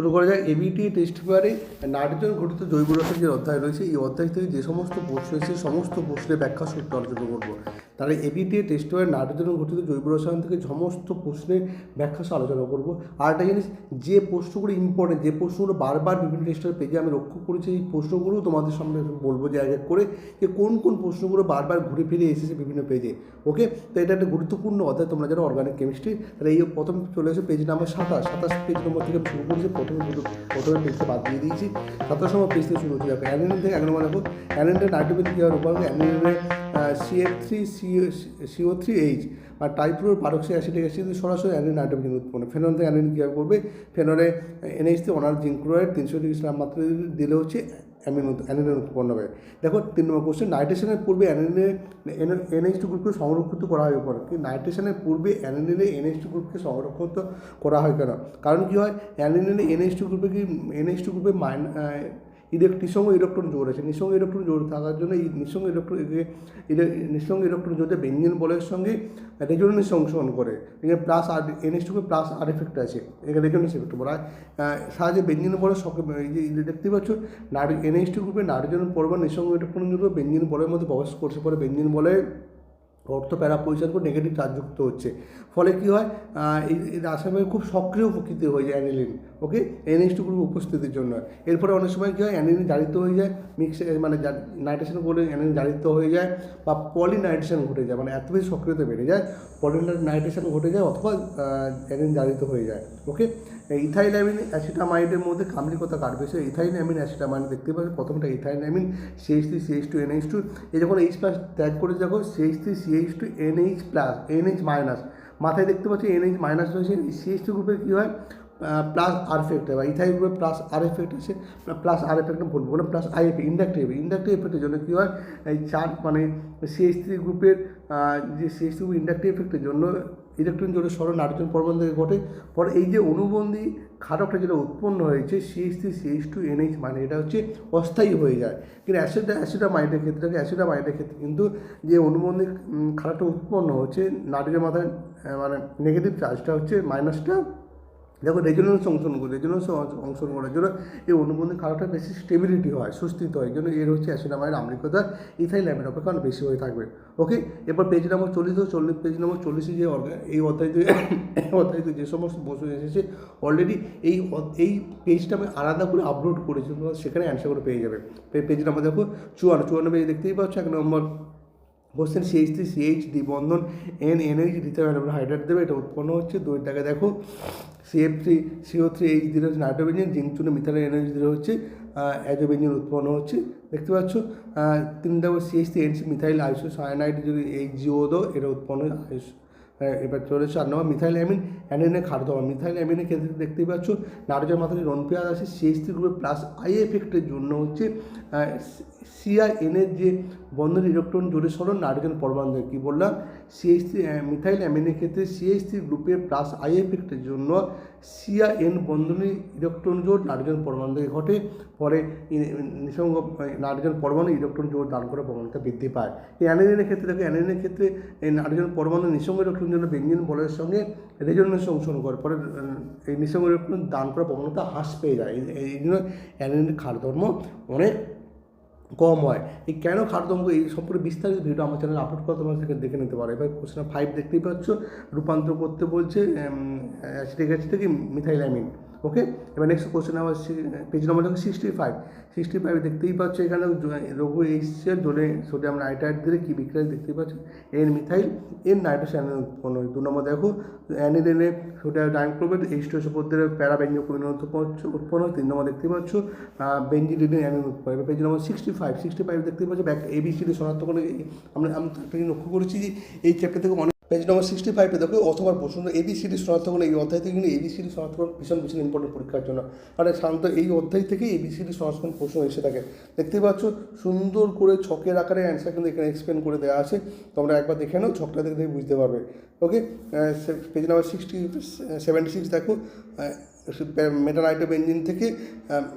শুরু করা যায় এবিটি টেস্ট পেপারে নাইট্রোজেন ঘটিত জৈব রসায়ন যে অধ্যায় রয়েছে, এই অধ্যায় থেকে যে সমস্ত প্রশ্ন এসেছে, সমস্ত প্রশ্নের ব্যাখ্যা সূত্র আলোচনা করব। তাহলে এবিটি টেস্ট পেপারে নাইট্রোজেন ঘটিত জৈব রসায়ন থেকে সমস্ত প্রশ্নের ব্যাখ্যা সহ আলোচনা করব। আর একটা জিনিস, যে প্রশ্নগুলো ইম্পর্টেন্ট যে প্রশ্নগুলো বারবার বিভিন্ন টেস্টের পেজে আমি লক্ষ্য করেছি, এই প্রশ্নগুলো তোমাদের সামনে বলব যে এক এক করে যে কোন কোন প্রশ্নগুলো বারবার ঘুরে ফিরে এসেছে বিভিন্ন পেজে ওকে তো এটা একটা গুরুত্বপূর্ণ অধ্যায়, তোমরা যারা অর্গানিক কেমিস্ট্রি তাহলে এই প্রথম চলে এসে পেজ নাম্বার সাতাশ। সাতাশ পেজ নম্বর থেকে শুরু করেছি প্রথমে দুটো প্রথমে পেজটা বাদ দিয়ে দিয়েছি। সাতাশ নম্বর পেজ থেকে শুরু হচ্ছে দেখো অ্যানিন থেকে এক নম্বর দেখো অ্যানিনের নাইট্রোজেন কী হওয়ার উপায় অ্যানিনের C F three C O three H আর টাইপ্রোর পারক্সি অ্যাসিডিক অ্যাসিড সরাসরি অ্যানিন নাইট্রোজেন উৎপন্ন ফেনল থেকে অ্যানিন কীভাবে করবে ফেনলে এনএইচ থেকে অনার জিঙ্ক্রোয়েড তিনশো ডিগ্রি স্ল্যাম মাত্রা দিলে হচ্ছে অ্যামিন অ্যানিনের উৎপন্ন হবে দেখো, তিন নম্বর কোশ্চেন নাইট্রেশনের পূর্বে অ্যানিনের এনএইচ টু গ্রুপকে সংরক্ষিত করা হয় কেন? কি নাইট্রেশনের পূর্বে অ্যানিনে এনএইচ টু গ্রুপকে সংরক্ষিত করা হয় কেন? কারণ কী হয়? অ্যানিনে এনএইচ টু গ্রুপে কি, এনএইচ টু গ্রুপে মাইন ইলেক নিঃসঙ্গ ইলেকট্রন জোর আছে। নিঃসঙ্গ ইলেকট্রন জোর থাকার জন্য এই নিঃসঙ্গ ইলেকট্রন নিঃসঙ্গ ইলেকট্রন জোরে বেঞ্জিন বলের সঙ্গে রেজোনেন্স অংশগ্রহণ করে। এখানে প্লাস আর এনএস টুকে প্লাস আর এফেক্ট আছে। এখানে রেজোনেন্স এফেক্ট বলা হয় সাহায্যে বেঞ্জিন বলের যে দেখতে পাচ্ছ নার এনএস টু গ্রুপে নাইট্রোজেন পরমাণ নিঃসঙ্গ ইলেকট্রন জোর বেঞ্জিন বলের মধ্যে প্রবেশ করছে। পরে বেঞ্জিন বলে অর্থ প্যারা পরিচার করে নেগেটিভ চার্জযুক্ত হচ্ছে। ফলে কী হয়? এই রাসায়নিক খুব সক্রিয় প্রকৃতি হয়ে যায় aniline okay NH two group উপস্থিতির জন্য। এরপরে অনেক সময় কী হয়? অ্যানিলিন জারিত হয়ে যায় মিক্স মানে নাইট্রেশন করে অ্যানিলিন জারিত হয়ে যায় বা পলিনাইট্রেশন ঘটে যায় মানে এত বেশি সক্রিয়তা বেড়ে যায় পলিনাইট্রেশন ঘটে যায় অথবা অ্যানিলিন জারিত হয়ে যায় ওকে ইথাইল অ্যামিন অ্যাসিটামাইডের মধ্যে কামলিকতা কাটবে। সে অ্যামিন অ্যাসিটামাইড দেখতে পাচ্ছি প্রথমটা ethyl amine CH three CH two NH two এই যখন এইচ প্লাস ত্যাগ করে দেখো CH three CH two NH plus NH minus মাথায় দেখতে পাচ্ছি এনএইচ মাইনাস রয়েছে। সিএইচ টু গ্রুপের কী হয়? প্লাস আর এফেক্ট বা ইথাইল গ্রুপে প্লাস আর এফেক্ট আছে প্লাস আর এফেক্ট বলব মানে plus I F inductive inductive এফেক্টের জন্য কী হয়? এই চার মানে সিএইচ থ্রি গ্রুপের যে সিএইচ থ্রি ইন্ডাকটিভ এফেক্টের জন্য ইলেকট্রন সরল নাইট্রোজেন পরমাণু থেকে ঘটে। পরে এই যে অনুবন্ধী ক্ষারকটা যেটা উৎপন্ন হয়েছে CH three CH two NH মানে এটা হচ্ছে অস্থায়ী হয়ে যায়। কিন্তু অ্যাসিড অ্যাসিডামাইডের ক্ষেত্রে অ্যাসিডামাইডের ক্ষেত্রে কিন্তু যে অনুবন্ধী ক্ষারকটা উৎপন্ন হচ্ছে নাইট্রোজেন মাথায় মানে নেগেটিভ চার্জটা হচ্ছে মাইনাসটা দেখো রেজোনেন্স অংশগ্রহণ করে রেজোনেন্স অংশগ্রহণ করার জন্য এই অনুবন্ধী খারাপটা বেশি স্টেবিলিটি হয়, সুস্থিত হয়। জন্য এর হচ্ছে অ্যাসিডামাইড আম্লিকতা ইথাইল অ্যামিন অপেক্ষা বেশি হয়ে থাকবে। ওকে এরপর পেজ নম্বর চল্লিশ চল্লিশ পেজ নম্বর চল্লিশে যে এই অধ্যায়তে অধ্যায়তে যে সমস্ত বসু এসেছে অলরেডি এই এই পেজটা আমি আলাদা করে আপলোড করেছি সেখানে অ্যান্সার করে পেয়ে যাবে। পেজ নাম্বার দেখো, চুয়ান্ন চুয়ান্ন পেজ দেখতেই পাচ্ছ, এক নম্বর কোশ্চেন সিএইচ থ্রি সিএইচ বন্ধন এন এনএইচ দিতে হবে হাইড্রেট দেবে, এটা উৎপন্ন হচ্ছে। দুইটাকে দেখো CF three CO three H দিলে হচ্ছে নাইট্রোবেঞ্জিন জিঙ্ক চুনে মিথাইল এনার্জি দিলে হচ্ছে অ্যাজোবেঞ্জিন উৎপন্ন হচ্ছে। দেখতে পাচ্ছ তিন দেখো CH three NC methyl isocyanide যদি এইচ জিও দো এটা উৎপন্ন আইস এবার চলে চার নম্বর মিথাইল অ্যামিন, অ্যানিনে খাদ্য মিথাইল অ্যামিনের ক্ষেত্রে দেখতেই পাচ্ছ নারকেল মাথায় পেঁয়াজ আছে সিএইচ থ্রি গ্রুপের প্লাস আই এফেক্টের জন্য হচ্ছে সিআইএনের যে বন্ধন ইলেকট্রন জোরে সরণ নাইট্রোজেন পরমাণু কী বললাম? সিএইচ থ্রি মিথাইল অ্যামিনের ক্ষেত্রে সিএইচ থ্রি গ্রুপের প্লাস আই এফেক্টের জন্য সিআইএন বন্ধনী ইলেকট্রন জোট নাইট্রোজেন পরমাণু ঘটে। পরে নিঃসঙ্গ নাইট্রোজেন পরমাণু ইলেকট্রন জোট দান করে প্রবণতা বৃদ্ধি পায়। এই অ্যানিনের ক্ষেত্রে দেখো, অ্যানিনের ক্ষেত্রে এই নাইট্রোজেন পরমাণু নিঃসঙ্গ ইলেকট্রন জন্য বেঞ্জিন বলের সঙ্গে রেজনেন্স অংশগ্রহণ করে। পরে এই নিঃসঙ্গ ইলেকট্রন দান করার প্রবণতা হ্রাস পেয়ে যায়। এই জন্য অ্যালিনের খারধর্ম অনেক কম হয়। এই কেন খাদ্যঙ্গ এই সম্পর্কে বিস্তারিত ভিডিও আমার চ্যানেলে আপলোড করা তোমরা সেখানে দেখে নিতে পারো। এবার কোশ্চেন ফাইভ দেখতেই পাচ্ছ। রূপান্তর করতে বলছে অ্যাসিডিক অ্যাসিড থেকে মিথাইলামিন। ওকে এবার নেক্সট কোশ্চেন আমার পেজ নম্বর দেখো সিক্সটি ফাইভ সিক্সটি ফাইভ দেখতেই পাচ্ছ এখানে রঘু এইচের জলে সোডিয়াম নাইট্রাইট দিলে কী বিক্রিয়া দেখতেই পাচ্ছ? N methyl N nitrosoaniline উৎপন্ন হয় দু নম্বর দেখো। অ্যানিলেনে সোডিয়াম ডাইক্লোবেট এইচ টু পদ্ধতির প্যারাবেঞ্জক পরিণত উৎপন্ন হয়? তিন নম্বর দেখতে পাচ্ছ বেঞ্জিলিনে অ্যানিল উৎপন্ন এবার পেজ নম্বর সিক্সটি ফাইভ সিক্সটি ফাইভ দেখতে পাচ্ছ ব্যাক এবিসিডি শনাক্ত করে আমরা আমি লক্ষ্য করেছি যে এই চ্যাপ্টার থেকে অনেক পেজ নম্বর সিক্সটি ফাইভে দেখো, অথবা প্রশ্ন এবিসিডি শনাক্তকরণ এই অধ্যায় থেকে কিন্তু এবিসিডি শনাক্তকরণ ভীষণ ভীষণ ইম্পর্টেন্ট পরীক্ষার জন্য। মানে সাধারণত এই অধ্যায় থেকে এবিসিডি শনাক্তকরণ প্রশ্ন এসে থাকে। দেখতেই পাচ্ছ, সুন্দর করে ছকের আকারে অ্যান্সার কিন্তু এখানে এক্সপ্লেন করে দেওয়া আছে। তোমরা একবার দেখে নাও, ছকটা দেখে দেখে বুঝতে পারবে। Okay page number sixty seventy six দেখো। মেটানাইটো বেঞ্জিন থেকে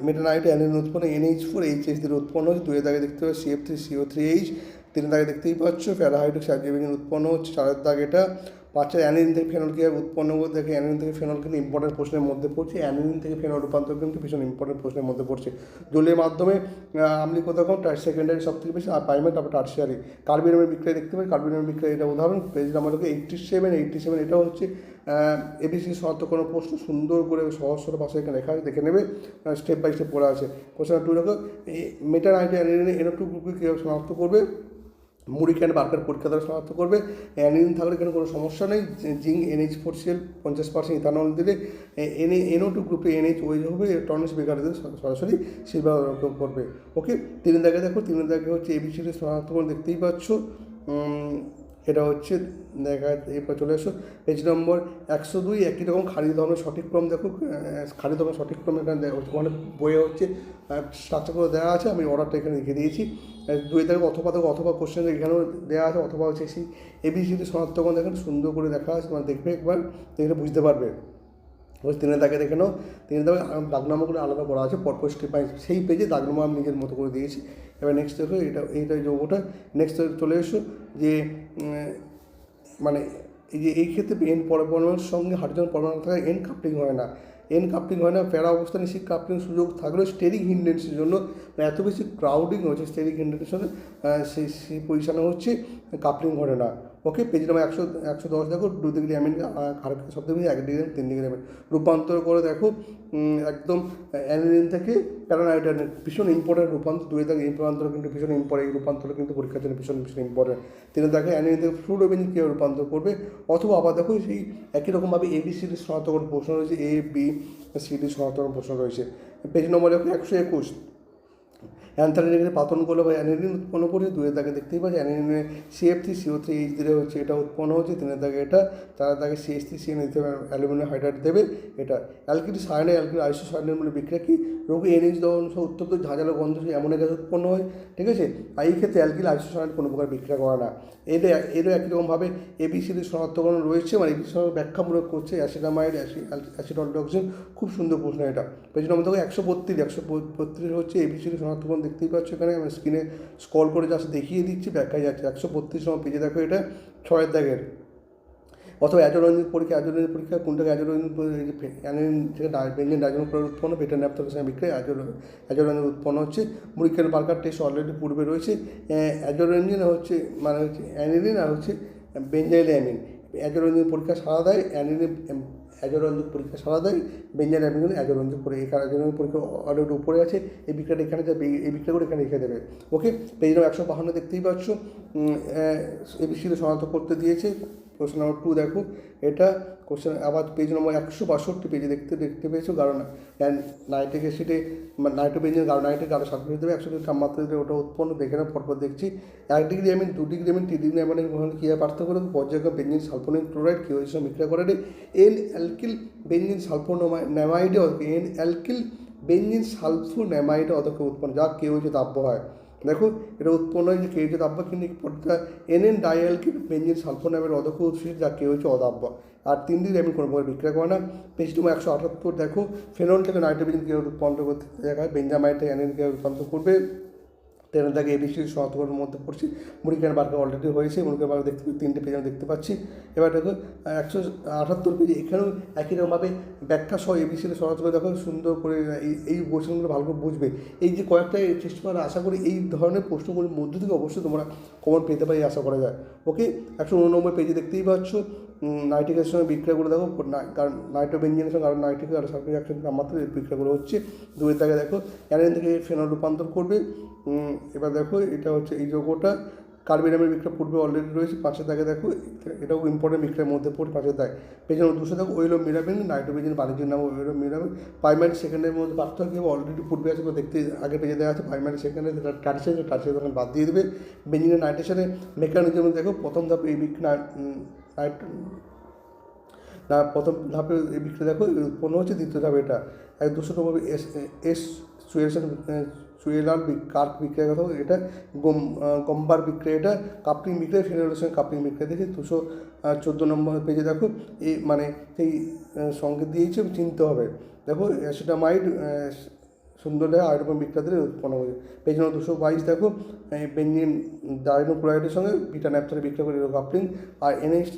মেটানাইটো অ্যানিন উৎপন্ন এনএইচ ফোর এইচ এইচ দিয়ে উৎপন্ন হচ্ছে দুয়ের দাগে দেখতে পাবে CF three CO three H তিনের দাগে দেখতেই পাচ্ছ প্যারাহাইড্রিক সাইক্লোবেঞ্জিন উৎপন্ন হচ্ছে চারের দাগ এটা বাচ্চার অ্যানিন থেকে ফেনল কীভাবে উৎপন্ন করে দেখে অ্যানিলিন থেকে ফেনল কিন্তু ইম্পর্টেন্ট প্রশ্নের মধ্যে পড়ছে। অ্যানিলিন থেকে ফেনল রূপান্তর কিন্তু ভীষণ ইম্পর্টেন্ট প্রশ্নের মধ্যে পড়ছে। জলের মাধ্যমে আমলিকতা কম সেকেন্ডারি সব থেকে বেশি, আর প্রাইমারি তারপর টার্সিয়ারি কার্বিনামের বিক্রয় দেখতে পাই কার্বিনামের বিক্রয় এটা উদাহরণ। Page number eighty seven eighty seven এটাও হচ্ছে এবিসি শনাক্ত কোনো প্রশ্ন, সুন্দর করে সরল ভাষায় এখানে লেখা আছে, দেখে নেবে স্টেপ বাই স্টেপ পড়া আছে। কোশ্চেন টু এই মেটার আইডি এনো টু গ্রুপকে কীভাবে শনাক্ত করবে? মুড়ি ক্যান বার্কার পরীক্ষা দ্বারা শনাক্ত করবে? অ্যানিন থাকলে এখানে কোনো সমস্যা নেই? জিঙ্ক এনএইচ ফোর সিএল পঞ্চাশ পার্সেন্ট ইথানল দিলে এনএ এনও টু গ্রুপে এনএইচ ওই হবে টনিস বেকার দিলে সরাসরি সিলভার করবে। ওকে তিন দাগে দেখো তিন দাগে হচ্ছে এবিসিডি শনাক্তকরণ দেখতেই পাচ্ছ। এটা হচ্ছে, দেখা, এরপর চলে এসো পেজ নম্বর একশো দুই, একই রকম খালি ধর্মের সঠিক ক্রম দেখো। খালি ধর্মের সঠিক ক্রম এখানে। ওখানে বইয়ে হচ্ছে স্ট্রাকচারগুলো দেওয়া আছে, আমি অর্ডারটা এখানে লিখে দিয়েছি। আহ, দুই থেকে অথবা দেখো অথবা কোশ্চেন এখানেও দেওয়া আছে অথবা হচ্ছে সেই এবিসিডি শনাক্তকরণ দেখেন সুন্দর করে দেখা আছে তোমার দেখবে একবার দেখলে বুঝতে পারবে। ওই তিনের দাগে দেখে নাও তিনের দাগে দাগনামাগুলো আলাদা করা আছে পরপর স্টেপ সেই পেজে দাগ নামা আমি নিজের মতো করে দিয়েছি। এবার নেক্সট দেখো এটা এইটা যোগটা। নেক্সট চলে এসো যে মানে এই যে এই ক্ষেত্রে এন পরমাণুর সঙ্গে হাইড্রোজেন পরমাণু থাকা এন কাপলিং হয় না। এন কাপলিং হয় না প্যারা অবস্থানে সেই কাপলিং সুযোগ থাকলেও স্টেরিং হিন্ডেন্সের জন্য এত বেশি ক্রাউডিং হচ্ছে স্টেরিং হিন্ডেন্সের সেই সেই পরিচালনা হচ্ছে কাপলিং ঘটে না ওকে পেজ নাম্বার একশো একশো দশ, দেখো দু ডিগ্রি অ্যামিন খারাপ সব থেকে এক ডিগ্রি তিন ডিগ্রি অ্যামিন রূপান্তর করে দেখো একদম অ্যানিলিন থেকে প্যারানাইটের ভীষণ ইম্পর্টেন্ট রূপান্তর, দুই থেকে রূপান্তর কিন্তু ভীষণ ইম্পর্টেন্ট এই রূপান্তর কিন্তু পরীক্ষার জন্য ভীষণ ভীষণ ইম্পর্টেন্ট তিনি দেখো অ্যানিলিন থেকে ফ্লুডোবিন কীভাবে রূপান্তর করবে, অথবা আবার দেখো সেই একই রকমভাবে এ বি সিডি শনাক্তকরণ প্রশ্ন রয়েছে এ বি সিডি শনাক্তকরণ প্রশ্ন রয়েছে। পেজ নম্বর দেখো একশো একুশ। অ্যান্থানিনের পাতন করলে বা অ্যানিলিন উৎপন্ন করছে দুয়ের দাগে দেখতেই পাচ্ছি। অ্যানিলিনে CF three CO three H দিলে হচ্ছে এটা উৎপন্ন হচ্ছে, তিনের দাগে এটা, চার দাগে সিএস থ্রি সিএন দিতে অ্যালুমিনিয়াম হাইড্রাইড দেবে এটা। অ্যালকিড সায়ানাইড অ্যালকিড আইসো সায়ানের মূল্য বিক্রিয়া কি? রোগী এনএইচ দহন সহ উত্তপ্ত ঝাঁঝালো গন্ধ এমন গ্যাস উৎপন্ন হয়, ঠিক আছে? এই ক্ষেত্রে অ্যালকিল আইসো সায়ানাইড কোনো প্রকার বিক্রিয়া করে না। এদের এরও একই রকমভাবে এবিসিডি শনাক্তকরণ রয়েছে মানে এবিসি ব্যাখ্যামূলক করছে অ্যাসিডামাইড অ্যাসিড অল্ডক্সিন খুব সুন্দর প্রশ্ন এটা। নম্বর দেখো একশো বত্রিশ একশো বত্রিশ হচ্ছে এবিসিডি শনাক্তকরণ দেখতেই পাচ্ছ এখানে, আমি স্ক্রিনে স্কল করে জাস্ট দেখিয়ে দিচ্ছি ব্যাখ্যায় যাচ্ছে। একশো বত্রিশ নম্বর পেজে দেখো এটা, ছয়ের দাগের। অথবা অ্যাজোরঞ্জিত পরীক্ষা অ্যাজোরঞ্জিত পরীক্ষা কোনটাকে থেকে বেঞ্জিন ডাইজন করে উৎপন্ন বেটার ন্যাপথলের সঙ্গে বিক্রয় অ্যাজোরঞ্জিন উৎপন্ন হচ্ছে। মুরিকেল বার্কার টেস্ট অলরেডি পূর্বে রয়েছে। অ্যাজোরঞ্জিন হচ্ছে মানে হচ্ছে অ্যানিলিন আর হচ্ছে বেঞ্জাইল অ্যামিন অ্যাজোরঞ্জিন পরীক্ষা সারা দেয়, অ্যানিলিন অ্যাজোরঞ্জিত পরীক্ষা সারা দেয় বেঞ্জাইল এগারো রঞ্জক পরীক্ষা এখানে অ্যাজোরঞ্জিত পরীক্ষা অনেক উপরে আছে এই বিক্রিয়াটা এখানে যাবে এই বিক্রয় করে এখানে রেখে দেবে ওকে পেজ নাম একশো বাহান্ন দেখতেই পাচ্ছ এবিসিতে শনাক্ত করতে দিয়েছে কোশ্চেন নম্বর টু দেখো, এটা কোশ্চেন আবার পেজ নম্বর একশো বাষট্টি পেজে দেখতে দেখতে পেয়েছ? কারণ নাইট্রিক অ্যাসিডে নাইট্রোবেঞ্জের কারণ নাইট্রিক আরও সার্টিফিকেট দেবে একশো ডিগ্রি তাপমাত্রা দিলে ওটা উৎপন্ন, দেখে না পরপর দেখছি। এক ডিগ্রি আমি, দু ডিগ্রি আমি, তিন ডিগ্রি আমি কী পার্থক্য করে পর্যায়ক্রমে বেঞ্জিন সালফোনিক ক্লোরাইড কী হয়েছে মিক্রা করে এন অ্যালকিল বেঞ্জিন সালফোনামাইডে এন অ্যালকিল বেঞ্জিন সালফোনামাইডে অদক্ষ উৎপন্ন যা কেউ হচ্ছে তাপ্য হয়। দেখো, এটা উৎপন্ন হয়েছে কেউ হচ্ছে দাব্য কিন্তু পরীক্ষা এন এন কিন্তু বেঞ্জিন সালফোনামের অদক্ষ উৎসিত যা কেউ হচ্ছে অদাব্য আর তিন দিন আমি কোনো প্রকার বিক্রয় করে না। পেজ একশো আটাত্তর, দেখো ফেনল থেকে নাইট্রোজেন কেউ রূপান্তর করতে দেখা বেঞ্জামাইট কেউ অ্যানিন কীভাবে রূপান্তর করবে। ট্রেনের দাগে এবিসি শতকরের মধ্যে পড়ছি। মুড়িকার বার্কার অলরেডি হয়েছে মুড়িকার বার্কার দেখতে তিনটে পেজ আমি দেখতে পাচ্ছি। এবার দেখো, একশো আটাত্তর পেজে এখানেও একই রকমভাবে ব্যাখ্যা সহ এবিসিতে শনাক্ত করে দেখো, সুন্দর করে এই কোশ্চেনগুলো ভালো করে বুঝবে। এই যে কয়েকটা চেষ্টা আশা করি এই ধরনের প্রশ্নগুলোর মধ্য থেকে অবশ্যই তোমরা কমন পেতে পারি আশা করা যায়। ওকে একশো উননব্বই পেজে দেখতেই পাচ্ছ। নাইট্রিকের সঙ্গে বিক্রয় করে দেখো কারণ নাইট্রোবেঞ্জিনের সঙ্গে আরও নাইট্রিক আর সালফিক একসাথে তাপমাত্রা বিক্রয় করে হচ্ছে। দুই দাগে দেখো অ্যানিন থেকে ফেনল রূপান্তর করবে। এবার দেখো, এটা হচ্ছে এই যৌগটা কার্বিনামের বিক্রয় পূর্বে অলরেডি রয়েছে পাঁচের দাগে দেখো, এটাও ইম্পর্টেন্ট বিক্রয়ের মধ্যে পড়ে পাঁচের দাগ পেছনে দুশো দেখো ওইলো মিরাবেন নাইট্রোবেঞ্জিন বাণিজ্যের নাম ওইলো মিরাবেন প্রাইমারি সেকেন্ডের মধ্যে পার্থক্য অলরেডি পূর্বে আছে দেখতে আগে পেজে দেওয়া আছে। প্রাইমারি সেকেন্ডে টার্সিয়ারি তখন বাদ দিয়ে দেবে। বেঞ্জিনের নাইট্রেশনের মেকানিজম দেখো, প্রথম ধাপ এই বিক্রি নাইট না, প্রথম ধাপে এই বিক্রি দেখো উৎপন্ন হচ্ছে দ্বিতীয় ধাপে এটা। এক দুশো নম্বর এস এস সুয়েশন সুয়েলার কার্ক বিক্রয়ের কথা, এটা গম গম্বার বিক্রয়, এটা কাপলিং বিক্রয় সঙ্গে কাপলিং বিক্রয়। দেখি দুশো চোদ্দ নম্বর পেজে দেখো এই মানে সেই সঙ্গে দিয়েছে, চিনতে হবে। দেখো অ্যাসিডামাইড সুন্দর আয়রকম বিক্রেতাদের উৎপন্ন হয়েছে পেজ নম্বর দুশো বাইশ দেখো বেঞ্জিন ডাইনোক্লোরাইডের সঙ্গে বিটা ন্যাপথারে বিক্রয় করে কাপলিং, আর এনএইচ